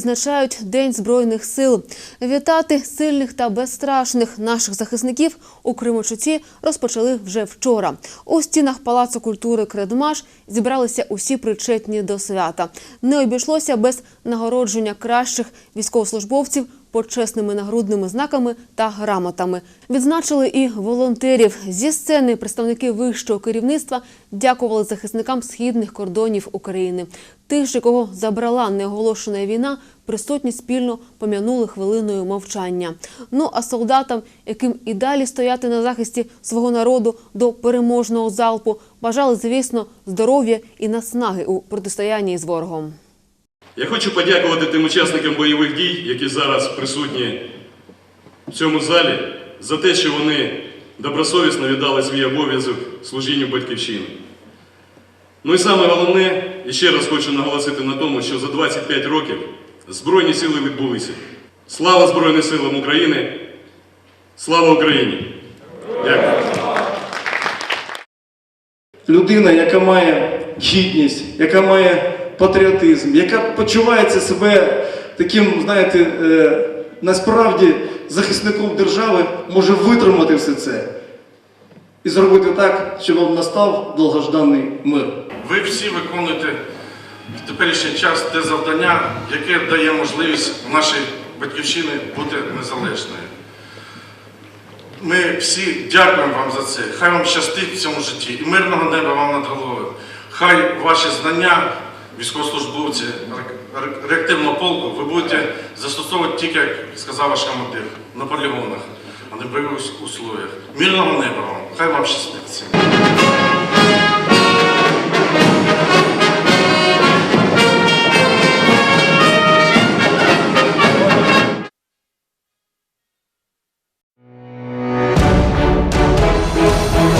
Відзначають День Збройних сил. Вітати сильних та безстрашних наших захисників у Кримочуці розпочали вже вчора. У стінах Палацу культури Кредмаш зібралися усі причетні до свята. Не обійшлося без нагородження кращих військовослужбовців почесними нагрудними знаками та грамотами. Відзначили і волонтерів. Зі сцени представники вищого керівництва дякували захисникам східних кордонів України. Тих, же, кого забрала неоголошена війна, присутні спільно пом'янули хвилиною мовчання. Ну а солдатам, яким і далі стояти на захисті свого народу до переможного залпу, бажали, звісно, здоров'я і наснаги у протистоянні з ворогом. Я хочу подякувати тим учасникам бойових дій, які зараз присутні в цьому залі, за те, що вони добросовісно віддали свій обов'язок служінню батьківщини. Ну і саме головне, і ще раз хочу наголосити на тому, що за 25 років Збройні сили відбулися. Слава Збройним силам України! Слава Україні! Дякую. людина, яка має гідність, яка має патріотизм, яка почувається себе таким, знаєте, е, насправді захисником держави, може витримати все це і зробити так, щоб вам настав довгожданий мир. Ви всі виконуєте в теперішній час те завдання, яке дає можливість нашій батьківщині бути незалежною. Ми всі дякуємо вам за це. Хай вам щастить в цьому житті і мирного неба вам над головою. Хай ваші знання, військовослужбовці ре- ре- реактивного полку, ви будете застосовувати тільки, як сказав ваш командир, на полігонах, а не в бойових условиях. Мирного неба вам. Хай вам щастить.